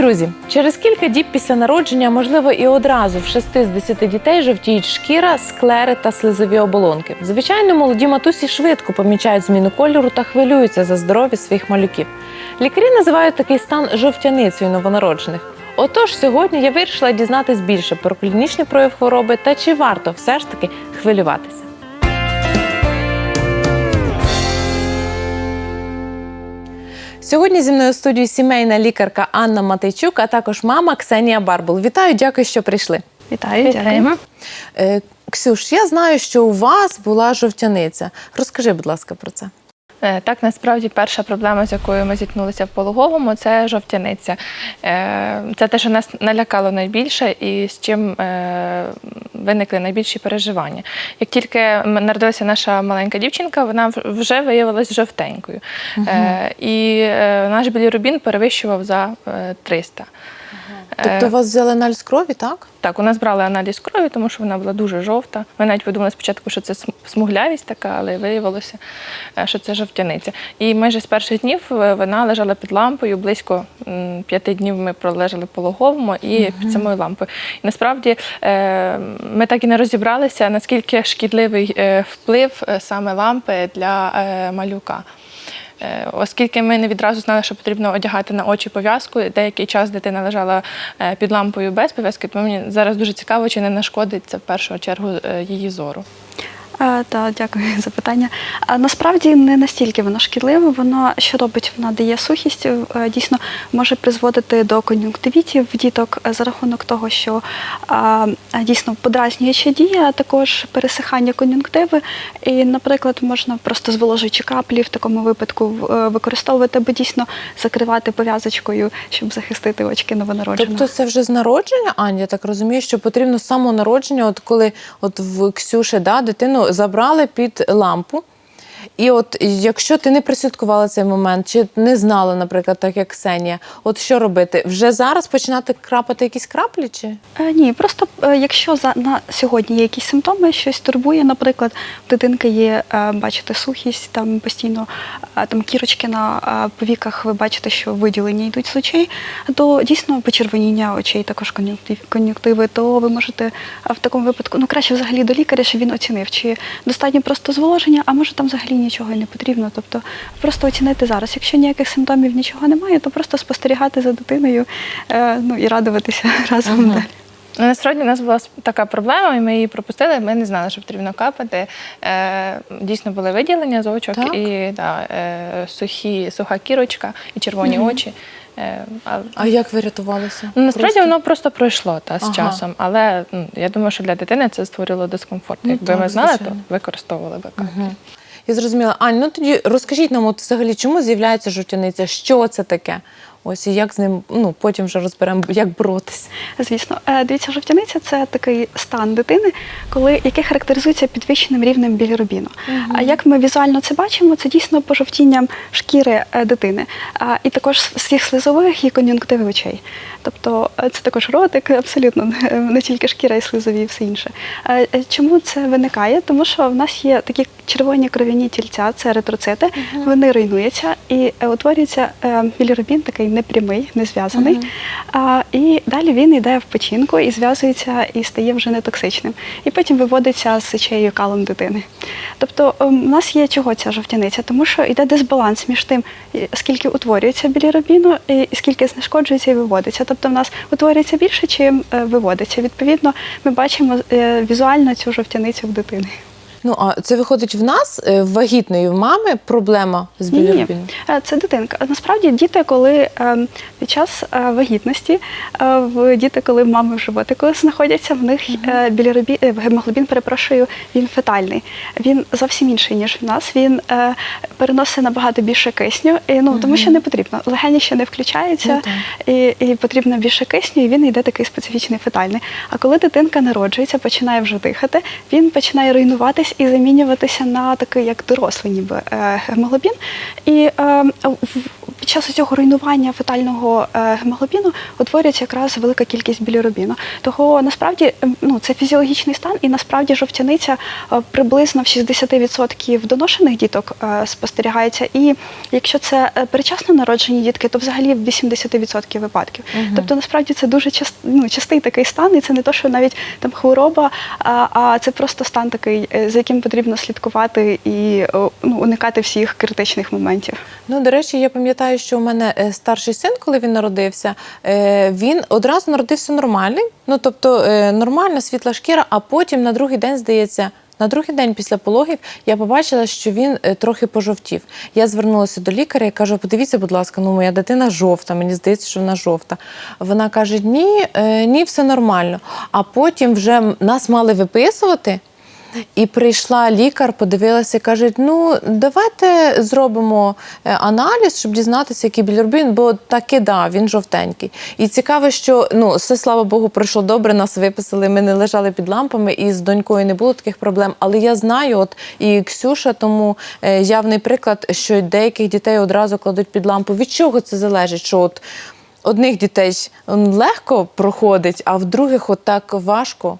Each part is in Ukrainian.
друзі! Через кілька діб після народження, можливо, і одразу в 6 з 10 дітей жовтіють шкіра, склери та слизові оболонки. Звичайно, молоді матусі швидко помічають зміну кольору та хвилюються за здоров'я своїх малюків. Лікарі називають такий стан жовтяницею новонароджених. Отож, сьогодні я вирішила дізнатись більше про клінічний прояв хвороби та чи варто все ж таки хвилюватися. Сьогодні зі мною в студії сімейна лікарка Анна Матейчук, а також мама Ксенія Барбул. Вітаю, дякую, що прийшли. Вітаю, Вітаємо. Е, Ксюш, я знаю, що у вас була жовтяниця. Розкажи, будь ласка, про це. Е, Так, насправді перша проблема, з якою ми зіткнулися в пологовому, це жовтяниця. Е, Це те, що нас налякало найбільше і з чим е, виникли найбільші переживання. Як тільки народилася наша маленька дівчинка, вона вже виявилась жовтенькою. Е, І наш білірубін перевищував за е, 300. Е, Тобто вас взяли аналіз крові, так? Так, у нас брали аналіз крові, тому що вона була дуже жовта. Ми навіть подумали спочатку, що це см- смуглявість така, але виявилося, е, що це жовтяниця. І майже з перших днів е, вона лежала під лампою. Близько п'яти днів ми пролежали пологовому і під самою лампою. І насправді ми так і не розібралися, наскільки шкідливий вплив саме лампи для малюка. Е, Оскільки ми не відразу знали, що потрібно одягати на очі пов'язку, деякий час дитина лежала е, під лампою без пов'язки, то мені зараз дуже цікаво, чи не нашкодить це в першу чергу е, її зору. Та, дякую за питання. Насправді не настільки воно шкідливе. Воно що робить? Вона дає сухість, е, дійсно може призводити до кон'юнктивітів діток е, за рахунок того, що дійсно подразнююча дія, а також пересихання кон'юнктиви. І, наприклад, можна просто зволожуючи каплі в такому випадку е, використовувати або дійсно закривати пов'язочкою, щоб захистити очки новонародженого. Тобто це вже з народження, Аня, я так розумію, що потрібно з самого народження, от коли от в Ксюші да, дитину забрали під лампу. І от якщо ти не прислідкувала цей момент, чи не знала, наприклад, так як Ксенія, от що робити? Вже зараз починати крапати якісь краплі? Чи? Е, Ні, просто е, якщо за на сьогодні є якісь симптоми, щось турбує, наприклад, в дитинки є, е, бачите, сухість, там постійно е, там кірочки на е, повіках, ви бачите, що виділення йдуть з очей, то дійсно почервоніння очей, також кон'юнктив- кон'юнктиви, то ви можете е, в такому випадку, ну краще взагалі до лікаря, щоб він оцінив, чи достатньо просто зволоження, а може там взагалі нічого і не потрібно. Тобто просто оцінити зараз. Якщо ніяких симптомів нічого немає, то просто спостерігати за дитиною е, ну, і радуватися разом Мгм. далі. Ну, Насправді у нас була така проблема, і ми її пропустили. Ми не знали, що потрібно капати. Е, дійсно були виділення з очок Так? і да, е, сухі, суха кірочка і червоні Мгм. очі. Е, а- А як ви рятувалися? Ну, насправді Просто- воно просто пройшло та, з Ага. часом, але ну, я думаю, що для дитини це створило дискомфорт. Ну, Якби так, ми знали, звичайно. то використовували би каплі. Мгм. Я зрозуміла. Ань, ну тоді розкажіть нам, от взагалі, чому з'являється жовтяниця? Що це таке? Ось і як з ним, ну потім вже розберемо, як боротися. Звісно, Е, дивіться, жовтяниця це такий стан дитини, коли який характеризується підвищеним рівнем білірубіну. А як ми візуально це бачимо, це дійсно пожовтінням шкіри е, дитини, а, і також всіх слизових і кон'юнктиви очей. Тобто е, це також ротик, абсолютно не тільки шкіра, і слизові, і все інше. Чому це виникає? Тому що в нас є такі червоні кров'яні тільця, це еритроцити, вони руйнуються і утворюється білірубін такий непрямий, не зв'язаний. А, і далі він йде в печінку і зв'язується і стає вже нетоксичним. І потім виводиться з сечею калом дитини. Тобто ем, у нас є чого ця жовтяниця, тому що йде дисбаланс між тим, скільки утворюється білірубіну і і скільки знешкоджується і виводиться. Тобто в нас утворюється більше, чим е, виводиться. Відповідно, ми бачимо е, візуально цю жовтяницю в дитини. Ну а це виходить в нас, е, вагітної в мами, проблема з Ні, ні, білірубіном? Е, Це дитинка. Насправді діти, коли е, під час е, вагітності, е, в діти, коли в мами в животику знаходяться, в них е, білірубі, е, гемоглобін, перепрошую, він фетальний. Він зовсім інший, ніж в нас. Він е, переносить набагато більше кисню, і, ну, тому що не потрібно. Легені ще не включаються, Ну, і, і потрібно більше кисню, і він йде такий специфічний фетальний. А коли дитинка народжується, починає вже дихати, він починає руйнуватись і замінюватися на такий, як дорослий ніби е, гемоглобін. І е, в- під час цього руйнування фетального е, гемоглобіну утворюється якраз велика кількість білірубіну. Того насправді ем, ну, це фізіологічний стан, і насправді жовтяниця е, приблизно в 60% доношених діток е, спостерігається. І якщо це е, перечасно народжені дітки, то взагалі в 80% випадків. Тобто насправді це дуже част, ну, частий такий стан, і це не то, що навіть там хвороба, а, а це просто стан такий, е, за яким потрібно слідкувати і ну, уникати всіх критичних моментів. Ну, до речі, я пам'ятаю, що у мене е, старший син, коли він народився, е, він одразу народився нормальний. Ну, тобто, е, нормальна світла шкіра, а потім на другий день, здається, на другий день після пологів я побачила, що він трохи пожовтів. Я звернулася до лікаря і кажу: подивіться, будь ласка, ну моя дитина жовта, мені здається, що вона жовта. Вона каже: ні, ні, все нормально. А потім вже нас мали виписувати. І прийшла лікар, подивилася і каже: ну давайте зробимо е, аналіз, щоб дізнатися, який білірубін, бо таки да, він жовтенький. І цікаво, що ну все слава Богу, пройшло добре. Нас виписали. Ми не лежали під лампами, і з донькою не було таких проблем. Але я знаю, от і Ксюша, тому е, явний приклад, що деяких дітей одразу кладуть під лампу. Від чого це залежить? Що от одних дітей легко проходить, а в других от так важко.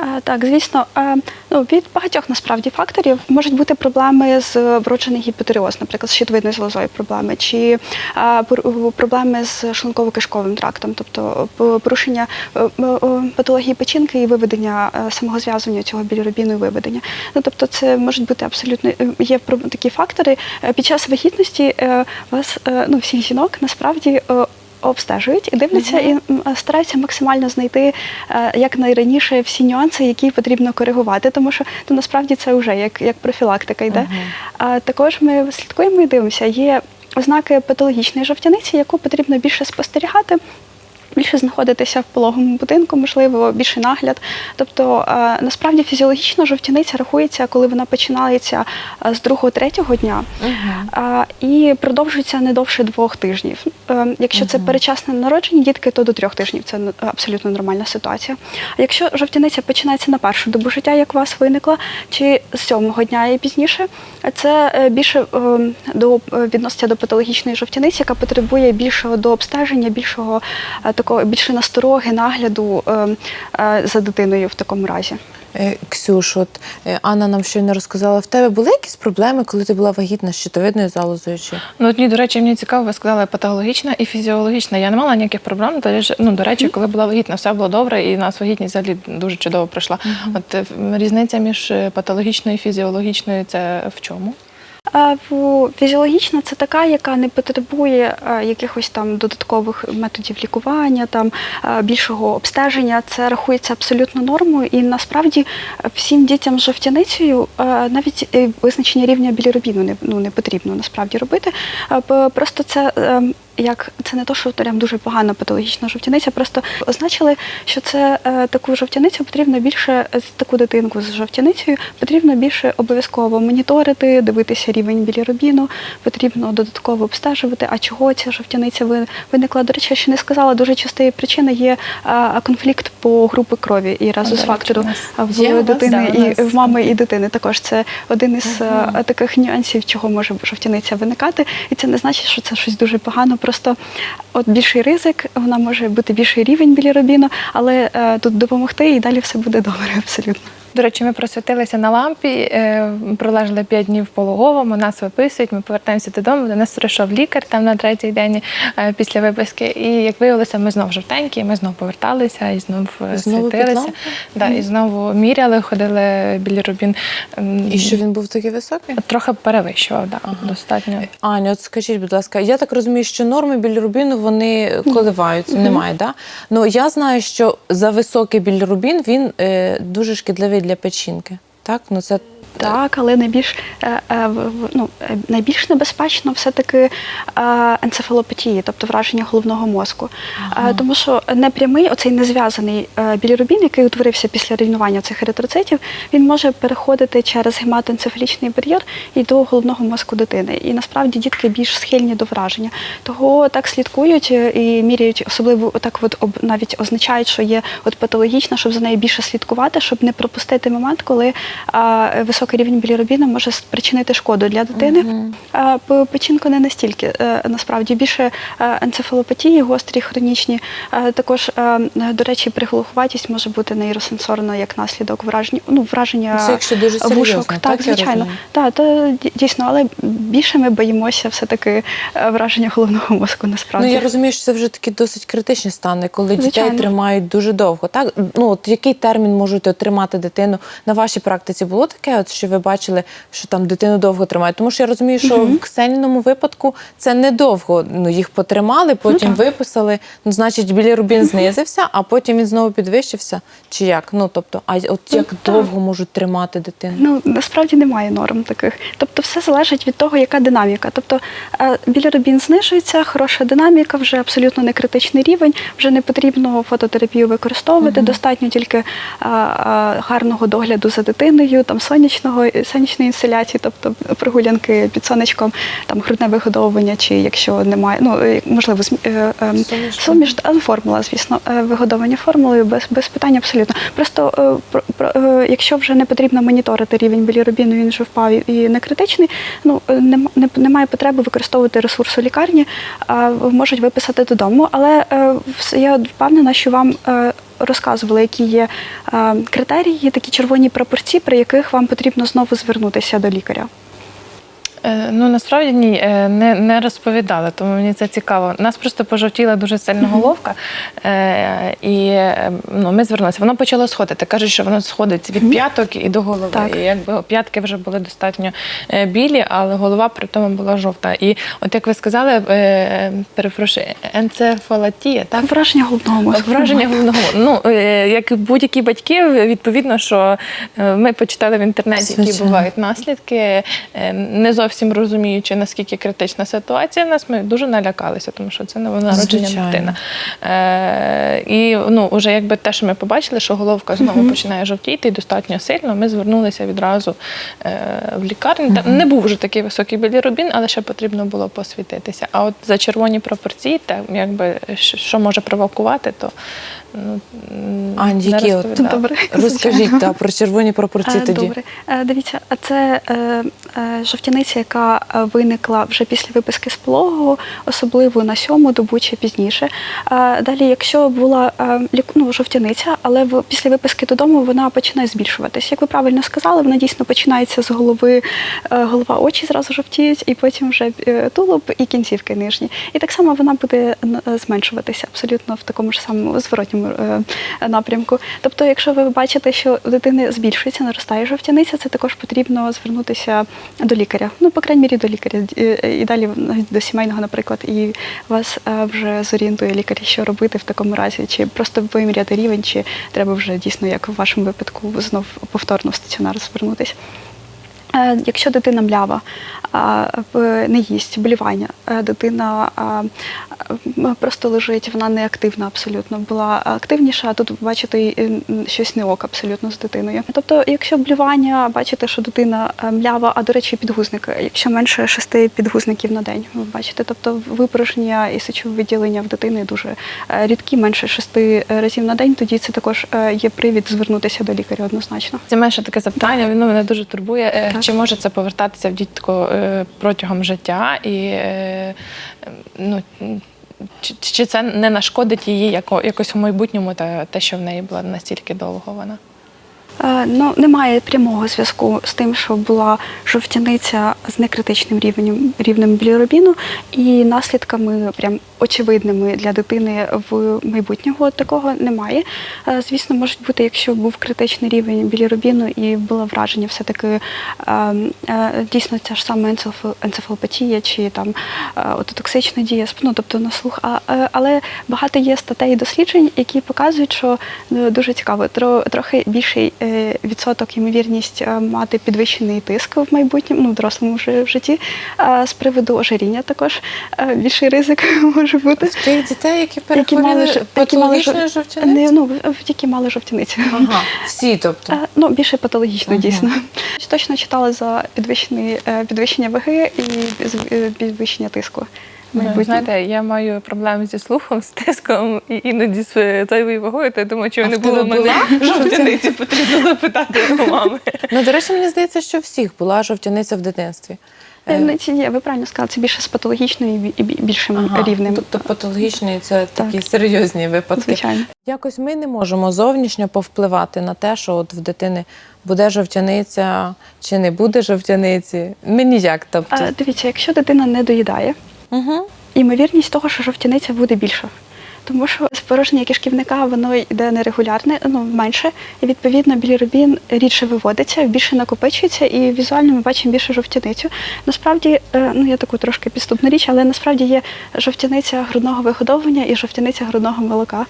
Е, Так, звісно, е, ну від багатьох насправді факторів можуть бути проблеми з вроджений гіпотереоз, наприклад, з щитовидною залозою проблеми, чи е, проблеми з шлунково-кишковим трактом, тобто порушення е, е, патології печінки і виведення е, самого зв'язування цього білірубіну і виведення. Ну тобто, це можуть бути абсолютно е, є такі фактори. Е, Під час вагітності е, вас е, ну всіх жінок насправді. Обстежують і дивляться і стараються максимально знайти е, як найраніше всі нюанси, які потрібно коригувати, тому що ну, насправді це вже як, як профілактика йде. А також ми слідкуємо і дивимося. Є ознаки патологічної жовтяниці, яку потрібно більше спостерігати. Більше знаходитися в пологому будинку, можливо, більше нагляд. Тобто, е, насправді фізіологічна жовтяниця рахується, коли вона починається е, з другого-третього дня а, і продовжується не довше двох тижнів. Якщо це перечасне народження дітки, то до трьох тижнів це абсолютно нормальна ситуація. А якщо жовтяниця починається на першу добу життя, як у вас виникла, чи з сьомого дня і пізніше, це більше до відноситься до патологічної жовтяниці, яка потребує більшого до обстеження, більшого е, такого більше настороги, нагляду е, е, за дитиною в такому разі. Е, Ксюш, от е, Анна нам щойно розказала, в тебе були якісь проблеми, коли ти була вагітна з щитовидною залозою? Чи? Ну, от ні, до речі, мені цікаво, ви сказали патологічна і фізіологічна. Я не мала ніяких проблем. Речі, ну, до речі, коли була вагітна, все було добре, і у нас вагітність взагалі дуже чудово пройшла. От різниця між патологічною і фізіологічною це в чому? Фізіологічна це така, яка не потребує якихось там додаткових методів лікування, там більшого обстеження. Це рахується абсолютно нормою. І насправді е, всім дітям з жовтяницею е, навіть е, визначення рівня білірубіну не, ну, не потрібно насправді робити. Просто це. Як це не то, що прям дуже погана патологічна жовтяниця, просто означили, що це е, таку жовтяницю потрібно більше таку дитинку з жовтяницею потрібно більше обов'язково моніторити, дивитися рівень білірубіну, потрібно додатково обстежувати. А чого ця жовтяниця ви- виникла? До речі, я ще не сказала. Дуже частою причиною є конфлікт по групи крові і разу з фактору в дитини і в мами і дитини. Також це один із е, таких нюансів, чого може жовтяниця виникати. І це не значить, що це щось дуже погано. Просто от більший ризик, вона може бути більший рівень білірубіну, але е, тут допомогти і далі все буде добре, абсолютно. До речі, ми просвітилися на лампі, е, пролежали 5 днів в пологовому, нас виписують, ми повертаємося додому. До нас прийшов лікар там на третій день е, після виписки. І як виявилося, ми знов жовтенькі, ми знов поверталися і знов е, Знову світилися. Да, і знову міряли, ходили білірубін. М, І що він був такий високий? Трохи перевищував, да, достатньо. Аня, от скажіть, будь ласка, я так розумію, що норми білірубіну вони коливаються, немає, да? Ну я знаю, що за високий білірубін він е, дуже шкідливий для печінки. Так, ну це Так, але найбільш е, е, ну, е, найбільш небезпечно все-таки енцефалопатії, тобто враження головного мозку. Е, Тому що непрямий, оцей незв'язаний білірубін, який утворився після руйнування цих еритроцитів, він може переходити через гематоенцефалічний бар'єр і до головного мозку дитини. І насправді дітки більш схильні до враження. Того так слідкують і міряють, особливо так от навіть означають, що є от патологічна, щоб за нею більше слідкувати, щоб не пропустити момент, коли високий рівень білірубіну може спричинити шкоду для дитини. По- Печінку не настільки е, насправді більше е, енцефалопатії, гострі, хронічні. Е, Також, е, до речі, приглухуватість може бути нейросенсорно як наслідок враження, ну, враження Це якщо дуже серйозно, вушок. так, Так, звичайно. Так, то дійсно, але більше ми боїмося все-таки е, враження головного мозку насправді. Ну я розумію, що це вже такі досить критичні стани, коли дітей тримають дуже довго. Так ну от який термін можете тримати дитину на вашій практиці? Було таке, от що ви бачили, що там дитину довго тримають? Тому що я розумію, що в Ксеніному випадку це недовго. Ну їх потримали, потім так. виписали. Ну, значить, білірубін знизився, а потім він знову підвищився. Чи як? Ну тобто, а от як так. довго можуть тримати дитину? Ну насправді немає норм таких. Тобто, все залежить від того, яка динаміка. Тобто е, білірубін знижується, хороша динаміка, вже абсолютно не критичний рівень, вже не потрібно фототерапію використовувати. Достатньо тільки е, е, гарного догляду за дитиною, там сонячного сонячної інсталяції, тобто прогулянки під сонечком, там грудне вигодовування, чи якщо немає, ну е, можливо, е, е, Суміш. формула, звісно, е, вигодовування формулою без, без питань абсолютно. Просто е, про, про, е, якщо вже не потрібно моніторити рівень білірубіну, він вже впав і- не критичний, ну е, нем- не, немає потреби використовувати ресурс у лікарні, можуть виписати додому. Але е, я впевнена, що вам. Розказували, які є е, критерії, такі червоні прапорці, при яких вам потрібно знову звернутися до лікаря. Е, Ну насправді ні, е, не, не розповідали, тому мені це цікаво. Нас просто пожовтіла дуже сильно головка, е, і е, ну, ми звернулися. Воно почало сходити. Кажуть, що воно сходить від п'яток і до голови. Так. І якби п'ятки вже були достатньо білі, але голова при тому була жовта. І от як ви сказали, перепрошую, енцефалатія, так? Враження головного мозку. Враження головного. Ну, як будь-які батьки, відповідно, що ми почитали в інтернеті, які бувають наслідки, не зовсім розуміючи, наскільки критична ситуація в нас, ми дуже налякалися, тому що це новонародження дитина. Е, і ну, вже якби те, що ми побачили, що головка знову починає жовтіти і достатньо сильно, ми звернулися відразу е, в лікарню. Там не був вже такий високий білірубін, але ще потрібно було посвітитися. А от за червоні пропорції, те, якби що може провокувати, то ну, Ань, які от. Добре. розкажіть та, про червоні пропорції Е, тоді. Добре, Е, дивіться, а це е, жовтяниця, яка виникла вже після виписки з пологового, особливо на сьому добу чи пізніше. Далі, якщо була ну, жовтяниця, але в- після виписки додому вона починає збільшуватися. Як ви правильно сказали, вона дійсно починається з голови, голова, очі зразу жовтіють, і потім вже тулуб і кінцівки нижні. І так само вона буде зменшуватися абсолютно в такому ж самому зворотньому е, напрямку. Тобто, якщо ви бачите, що у дитини збільшується, наростає жовтяниця, це також потрібно звернутися до лікаря. Ну, по крайній мірі, до лікаря. І- І далі до сімейного, наприклад, і вас е, вже зорієнтує лікар, що робити в такому разі, чи просто виміряти рівень, чи треба вже дійсно, як в вашому випадку, знов повторно в стаціонар звернутися. Е, Якщо дитина млява, не їсть, болівання, е, дитина просто лежить, вона не активна абсолютно. Була активніша, а тут бачите щось не ок абсолютно з дитиною. Тобто, якщо блювання, бачите, що дитина е, млява, а до речі, підгузник, якщо менше шести підгузників на день, ви бачите, тобто випорожнення і сечове виділення в дитини дуже рідкі, менше шести разів на день, тоді це також є привід звернутися до лікаря однозначно. Це менше таке запитання, воно мене дуже турбує. Так. Чи може це повертатися в дітку е, протягом життя? І е, ну, чи, чи це не нашкодить її яко, якось у майбутньому, та, те, що в неї була настільки довго вона? Е, Ну, немає прямого зв'язку з тим, що була жовтяниця з некритичним рівнем рівнем білірубіну, і наслідками прям очевидними для дитини в майбутнього такого немає. Е, Звісно, можуть бути, якщо був критичний рівень білірубіну і було враження, все-таки е, е, дійсно ця ж сама енцеф- енцефалопатія чи там е, ототоксична дія, ну тобто на слух. Але багато є статей і досліджень, які показують, що дуже цікаво, тро- трохи більший відсоток ймовірність мати підвищений тиск в майбутньому, ну в дорослому вже в житті. З приводу ожиріння також більший ризик може бути. З тих дітей, які перехворіли які мали патологічною жовтяницею? не, ну, які мали жовтяницю. Ага, всі, тобто. Е, Ну, більше патологічно, Ага. дійсно. Точно читала за е, підвищення ваги і е, підвищення тиску. Ну. Знаєте, я маю проблеми зі слухом, з тиском і іноді з зайвою вагою, то я думаю, чи А не було в мене жовтяниці, потрібно запитати у мами. Ну, до речі, мені здається, що всіх була жовтяниця в дитинстві. Е, є, ви правильно сказали, це більше з патологічною і бі- і бі- більшим ага, рівнем. Тобто патологічні це такі Так. серйозні випадки. Звичайно. Якось ми не можемо зовнішньо повпливати на те, що от в дитини буде жовтяниця чи не буде жовтяниці. Ми ніяк. Тобто, А, дивіться, якщо дитина не доїдає, угу. ймовірність того, що жовтяниця буде більша. Тому що спорожнення кишківника воно йде нерегулярне, ну менше, і відповідно білірубін рідше виводиться, більше накопичується, і візуально ми бачимо більше жовтяницю. Насправді, е, ну я таку трошки підступну річ, але насправді є жовтяниця грудного вигодовування і жовтяниця грудного молока.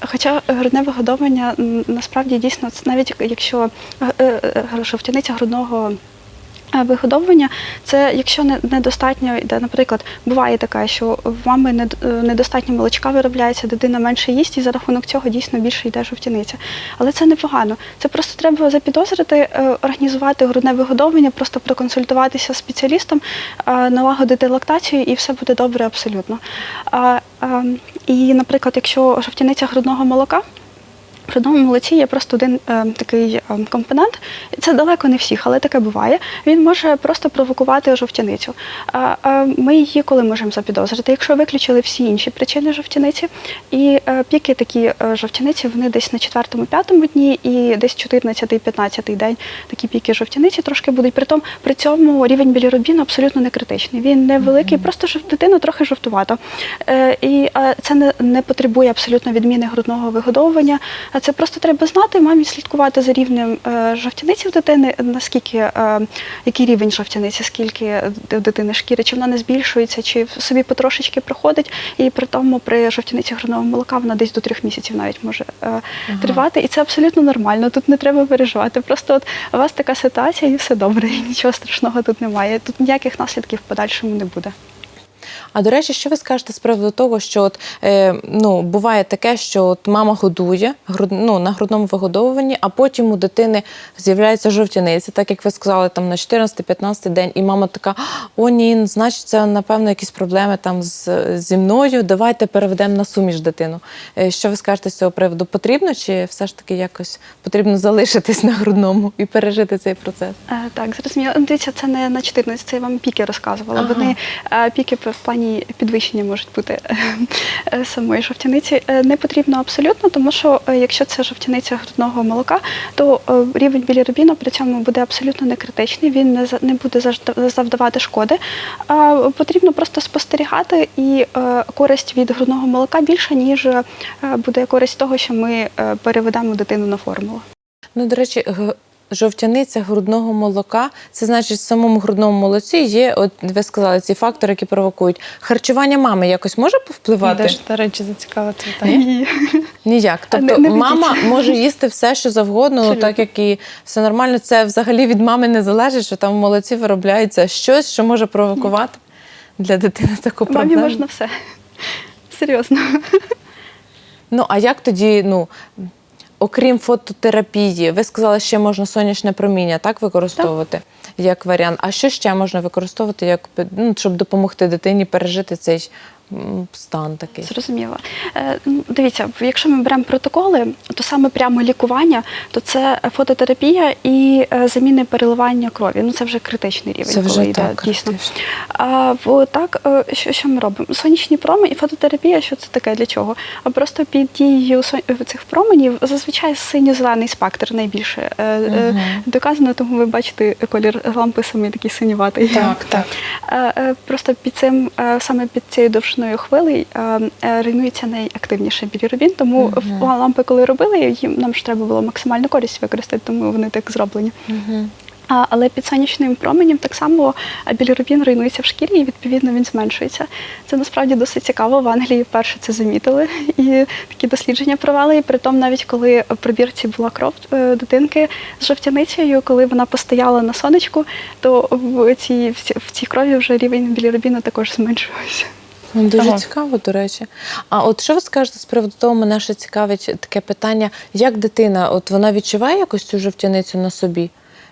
Хоча грудне вигодовування насправді дійсно навіть якщо е, е, жовтяниця грудного Вигодовування це якщо не- недостатньо йде, наприклад, буває таке, що в мами е, недостатньо молочка виробляється, дитина менше їсть, і за рахунок цього дійсно більше йде жовтяниця. Але це непогано. Це просто треба запідозрити, е, організувати грудне вигодовування, просто проконсультуватися з спеціалістом, е, налагодити лактацію, і все буде добре абсолютно. А, І, наприклад, якщо жовтяниця грудного молока. В грудному молоці є просто один е, такий е, компонент. Це далеко не всіх, але таке буває. Він може просто провокувати жовтяницю. А, а ми її коли можемо запідозрити? Якщо виключили всі інші причини жовтяниці, і е, піки такі е, жовтяниці, вони десь на четвертому-п'ятому дні, і десь 14-15 день такі піки жовтяниці трошки будуть. Притом при цьому рівень білірубіну абсолютно не критичний. Він невеликий, просто жов- дитина трохи жовтувата. Е, і е, це не, не потребує абсолютно відміни грудного вигодовування. А це просто треба знати, мамі слідкувати за рівнем е, жовтяниці в дитини, наскільки е, який рівень жовтяниці, скільки в дитини шкіри, чи вона не збільшується, чи собі потрошечки проходить. І при тому при жовтяниці грудного молока вона десь до трьох місяців навіть може е, тривати. І це абсолютно нормально. Тут не треба переживати. Просто от у вас така ситуація, і все добре, і нічого страшного тут немає. Тут ніяких наслідків в подальшому не буде. А до речі, що ви скажете з приводу того, що от, е, ну, буває таке, що от мама годує груд, ну, на грудному вигодовуванні, а потім у дитини з'являється жовтяниця, так як ви сказали, там на 14-15 день, і мама така: о, ні, значить, це напевно якісь проблеми там з, зі мною. Давайте переведемо на суміш дитину. Е, що ви скажете з цього приводу? Потрібно чи все ж таки якось потрібно залишитись на грудному і пережити цей процес? Е, Так, зрозуміло. Ну, Дивіться, це не на 14, це я вам піки розказувала. Ага. Вони е, піки в плані підвищення можуть бути е, самої жовтяниці. Е, Не потрібно абсолютно, тому що е, якщо це жовтяниця грудного молока, то е, рівень білірубіну при цьому буде абсолютно не критичний, він не не буде завдавати шкоди. Потрібно просто спостерігати, і е, користь від грудного молока більша, ніж е, буде користь того, що ми е, переведемо дитину на формулу. Ну, до речі, жовтяниця грудного молока, це значить, в самому грудному молоці є, от ви сказали, ці фактори, які провокують. Харчування мами якось може повпливати? теж, до речі, питання. Ні. Ніяк. А, не- Тобто не мама може їсти все, що завгодно, ну, Абсолютно. так як і все нормально. Це взагалі від мами не залежить, що там в молоці виробляється щось, що може провокувати для дитини таку Мамі проблему. можна все. Серйозно. Ну а як тоді, ну окрім фототерапії, ви сказали, ще можна сонячне проміння так використовувати як варіант. А що ще можна використовувати, як ну, щоб допомогти дитині пережити цей стан такий? Зрозуміло. Е, ну, Дивіться, якщо ми беремо протоколи, то саме прямо лікування, то це фототерапія і е, заміни переливання крові. Ну це вже критичний рівень, Це вже коли йде так, дійсно. А так, е, що, що ми робимо? Сонячні промені і фототерапія, що це таке для чого? А просто під дією цих променів зазвичай синьо-зелений спектр найбільше е, доказано, тому ви бачите колір лампи самий такий синюватий. Так, так. Просто під цим саме під цією довжиною хвили е, е, руйнується найактивніше білірубін. Тому Мгм. в- лампи, коли робили, їм нам ж треба було максимальну користь використати, тому вони так зроблені. Мгм. А, але під сонячним променем так само е, білірубін руйнується в шкірі і відповідно він зменшується. Це насправді досить цікаво. В Англії вперше це замітили і такі дослідження провели. І при тому, навіть коли в пробірці була кров дитинки з жовтяницею, коли вона постояла на сонечку, то в цій, в цій- в цій крові вже рівень білірубіну також зменшувався. Дуже Ага. цікаво, до речі. А от що ви скажете з приводу того, мене ще цікавить таке питання, як дитина, от вона відчуває якось цю жовтяницю на собі?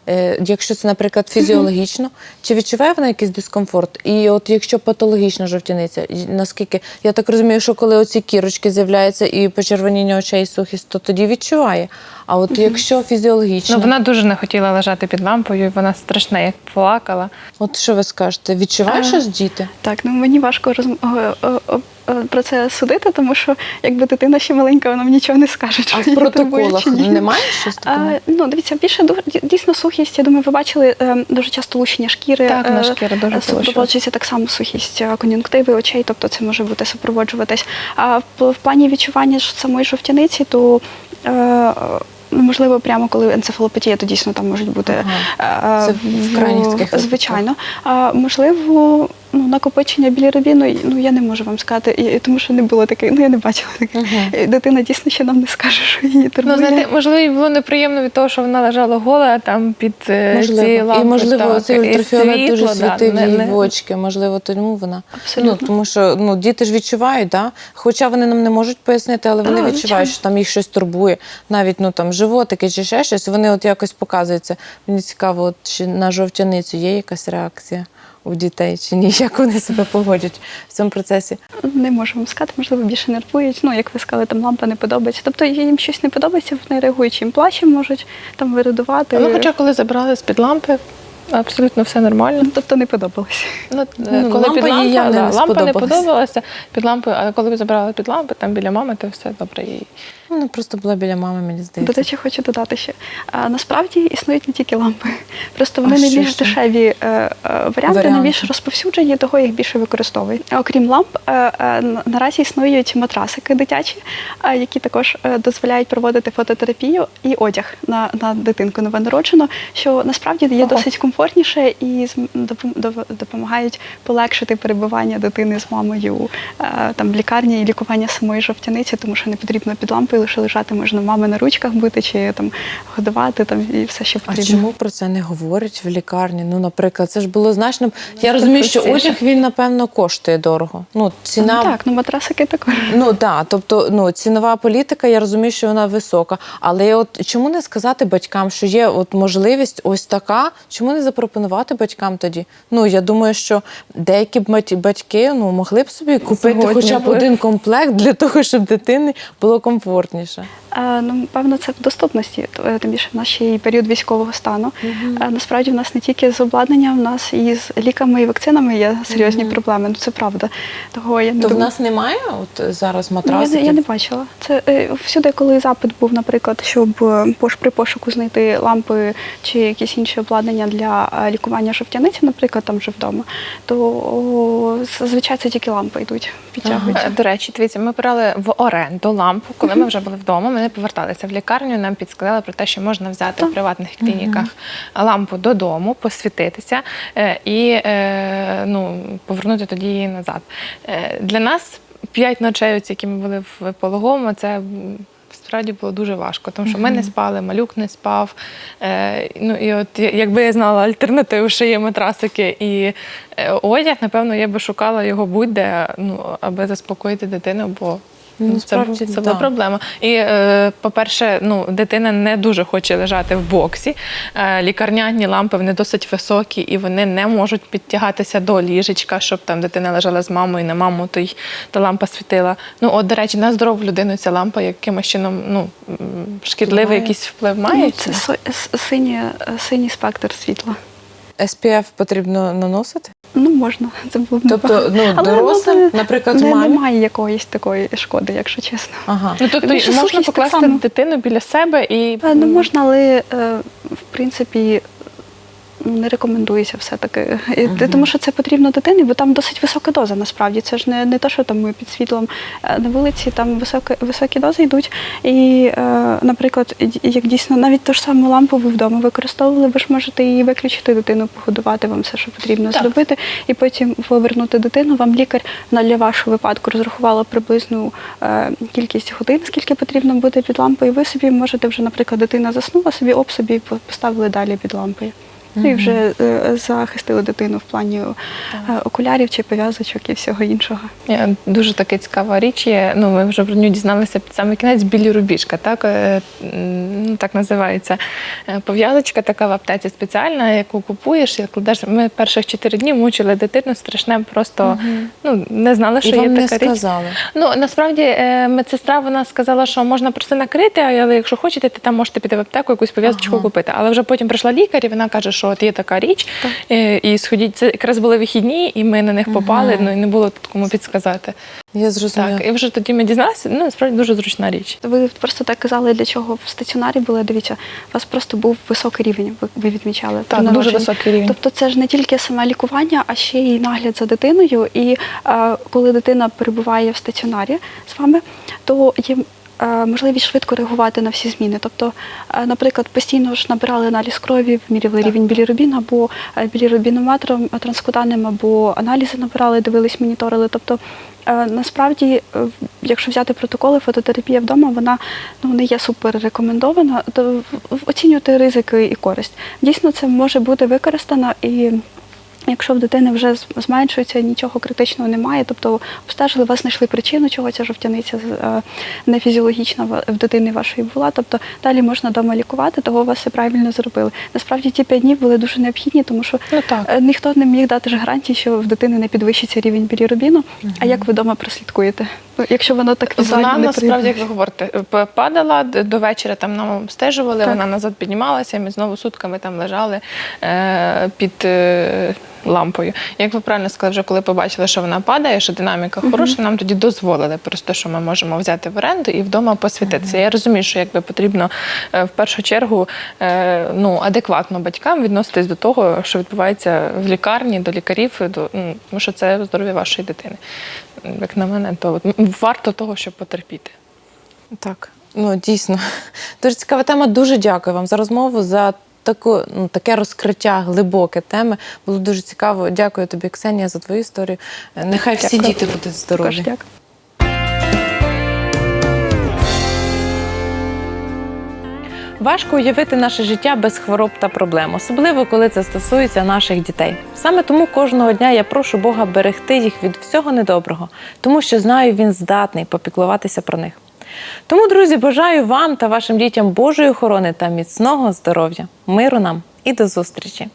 Е, якщо це, наприклад, фізіологічно, чи відчуває вона якийсь дискомфорт? І от якщо патологічна жовтяниця, наскільки я так розумію, що коли оці кірочки з'являються і почервоніння очей, і сухість, то тоді відчуває. А от якщо фізіологічно, Ну, вона дуже не хотіла лежати під лампою, і вона страшна, як плакала. от що ви скажете, відчуває Е, щось діти? Так, ну мені важко роз... про це судити, тому що якби дитина ще маленька, вона мені нічого не скаже. чи А в її турбує протоколах чи ні. немає щось такого? А, ну, дивіться, більше ду- дійсно сухість. Я думаю, ви бачили е, дуже часто лущення шкіри. Так, на е, шкіра дуже е, супроводжується так само сухість е, кон'юнктиви очей, тобто це може бути супроводжуватись. А в, в плані відчування ж самої жовтяниці, то е, можливо, прямо коли енцефалопатія, то дійсно там можуть бути е, Це в крайніх таких звичайно. А можливо, ну накопичення білірубіну, ну я не можу вам сказати, і, тому що не було таких, ну я не бачила таких. Мгм. І Дитина дійсно ще нам не скаже, що її турбує. Ну, знаєте, можливо, їй було неприємно від того, що вона лежала гола там під е, Можливо. ці лампи. і можливо, так, цей ультрафіолет дуже світло, да, світив не- в очки. Можливо, тому вона Абсолютно. ну тому, що ну діти ж відчувають, да? Хоча вони нам не можуть пояснити, але вони Так, відчувають, звичайно. що там їх щось турбує, навіть ну там животики чи ще щось. Вони от якось показуються. Мені цікаво, от чи на жовтяницю є якась реакція у дітей, чи ні, як вони себе поводять в цьому процесі. Не можу вам сказати, можливо, більше нервують. Ну, як ви сказали, там лампа не подобається. Тобто їм щось не подобається, вони реагують, чи їм плачем можуть там виридувати. Ну, хоча коли забрали з-під лампи, абсолютно все нормально. Ну, тобто не подобалося. Ну, Ну, коли лампа під лампа, явно да, не лампа не подобалася під лампою, але коли ви забрали під лампи, там біля мами, то все добре їй. Вона просто була біля мами, мені До здається. речі, хочу додати ще. А, насправді існують не тільки лампи. Просто вони А найбільш ще? дешеві е, е, варіанти, Варіанти. найбільш розповсюджені, того їх більше використовують. Окрім ламп, е, е, наразі існують матрасики дитячі, е, які також е, дозволяють проводити фототерапію і одяг на, на дитинку новонароджену, що насправді є Ого. досить комфортніше і допомагають полегшити перебування дитини з мамою е, там в лікарні і лікування самої жовтяниці, тому що не потрібно під лампою лише лежати, можна мами на ручках бути чи там годувати там і все, що А чому про це не говорять в лікарні? Ну, наприклад, це ж було значно. Я розумію, що одяг він напевно коштує дорого. Ну, ціна Ну, так, ну матрасики також. Ну да, тобто ну цінова політика, я розумію, що вона висока. Але от чому не сказати батькам, що є от можливість ось така? Чому не запропонувати батькам тоді? Ну я думаю, що деякі б батьки ну могли б собі купити Згодні хоча б один комплект для того, щоб дитині було комфортніше. Е, Ну, певно, це в доступності, е, тим більше в нас ще й період військового стану. Е, Насправді в нас не тільки з обладнанням, в нас і з ліками і вакцинами є серйозні проблеми. Ну це правда. Того я не То в нас немає от зараз Ну, я, не- я не бачила. Це е, всюди, коли запит був, наприклад, щоб е, пош при пошуку знайти лампи чи якісь інші обладнання для е, лікування жовтяниці, наприклад, там вже вдома, то о, зазвичай це тільки лампи йдуть, підтягуються. Е, До речі, дивіться, ми брали в оренду лампу, коли ми вже були вдома. Ми не поверталися в лікарню. Нам підсказали про те, що можна взяти в приватних клініках лампу додому, посвітитися е, і е, ну, повернути тоді її назад. Е, Для нас п'ять ночей, які ми були в пологовому, це. Справді було дуже важко, тому що ми не спали, малюк не спав. Е, ну і от якби я знала альтернативу, що є матрасики і одяг, напевно, я би шукала його будь-де, ну, аби заспокоїти дитину, бо Ну, ну, це, справді, це була да. проблема. І, е, по-перше, ну, дитина не дуже хоче лежати в боксі. Е, лікарняні лампи вони досить високі, і вони не можуть підтягатися до ліжечка, щоб там дитина лежала з мамою, на маму, то й та лампа світила. Ну, от, до речі, на здорову людину ця лампа якимось чином ну, шкідливий Впливає? якийсь вплив має. Ну, це е, синій спектр світла. SPF потрібно наносити? Ну, можна, це було б Тобто, ну, Але, дорослим, це наприклад, не, мамі? немає якоїсь такої шкоди, якщо чесно. Ага. Ну, тобто можна покласти дитину біля себе і Е, Ну, можна, але е, в принципі. Ну, Не рекомендується все-таки. Те- Тому що це потрібно дитині, бо там досить висока доза насправді. Це ж не, не те, що там ми під світлом е, на вулиці, там високі, високі дози йдуть. І, е, наприклад, як дійсно навіть ту ж саму лампу ви вдома використовували, ви ж можете її виключити дитину, погодувати вам все, що потрібно Так. зробити, і потім повернути дитину. Вам лікар на для вашого випадку розрахувала приблизну е, кількість годин, скільки потрібно бути під лампою. Ви собі можете вже, наприклад, дитина заснула собі, об собі поставили далі під лампою. Ну і вже е, захистили дитину в плані е, окулярів чи пов'язочок і всього іншого. Е, Дуже така цікава річ є. Ну, ми вже про нього дізналися під самий кінець білірубіжка, так, Е, ну, так називається. Е, Пов'язочка така в аптеці спеціальна, яку купуєш і кладеш. Ми перших чотири дні мучили дитину страшне, просто ну, не знали, що І є вам не така річ. сказали. Ну насправді е, медсестра вона сказала, що можна просто накрити, але якщо хочете, то там можете піти в аптеку, якусь пов'язочку Ага. купити. Але вже потім прийшла лікар, і вона каже, що от є така річ, е, і сходіть. Це якраз були вихідні, і ми на них попали. Ну і не було тут кому підсказати. Я зрозуміла. Так, і вже тоді ми дізналися. Ну насправді дуже зручна річ. Ви просто так казали, для чого в стаціонарі були. Дивіться, у вас просто був високий рівень. Ви, відмічали Так, дуже високий рівень. Тобто, це ж не тільки саме лікування, а ще й нагляд за дитиною. І е, коли дитина перебуває в стаціонарі з вами, то є можливість швидко реагувати на всі зміни. Тобто, е, наприклад, постійно ж набирали аналіз крові, вмірювали рівень білірубіну або е, білірубінометром, е, транскутаним, або аналізи набирали, дивились, моніторили. Тобто, е, насправді, е, якщо взяти протоколи, фототерапія вдома, вона ну, не є супер рекомендована, то оцінювати ризики і користь. Дійсно, це може бути використано і. Якщо в дитини вже зменшується, нічого критичного немає, тобто обстежили, вас знайшли причину, чого ця жовтяниця е, нефізіологічна в в дитини вашої була. Тобто далі можна вдома лікувати, того вас все правильно зробили. Насправді ті п'ять днів були дуже необхідні, тому що Ну так. е, ніхто не міг дати ж гарантії, що в дитини не підвищиться рівень білірубіну. А як ви вдома прослідкуєте? Ну, якщо воно так візуально Вона не насправді, як ви говорите, падала до вечора, там нам обстежували, Так. вона назад піднімалася, ми знову сутками там лежали е, під е, лампою. Як ви правильно сказали, вже коли побачили, що вона падає, що динаміка хороша, нам тоді дозволили просто, що ми можемо взяти в оренду і вдома посвітитися. Я розумію, що якби потрібно е, в першу чергу е, ну, адекватно батькам відноситись до того, що відбувається в лікарні, до лікарів, до, ну, тому що це здоров'я вашої дитини. Як на мене, то варто того, щоб потерпіти. Так, ну дійсно. Дуже цікава тема. Дуже дякую вам за розмову, за таку, ну, таке розкриття глибоке теми. Було дуже цікаво. Дякую тобі, Ксенія, за твою історію. Е, Нехай всі Дякую. діти будуть здорові. дякую. Важко уявити наше життя без хвороб та проблем, особливо коли це стосується наших дітей. Саме тому кожного дня я прошу Бога берегти їх від всього недоброго, тому що знаю, він здатний попіклуватися про них. Тому, друзі, бажаю вам та вашим дітям Божої охорони та міцного здоров'я, миру нам і до зустрічі!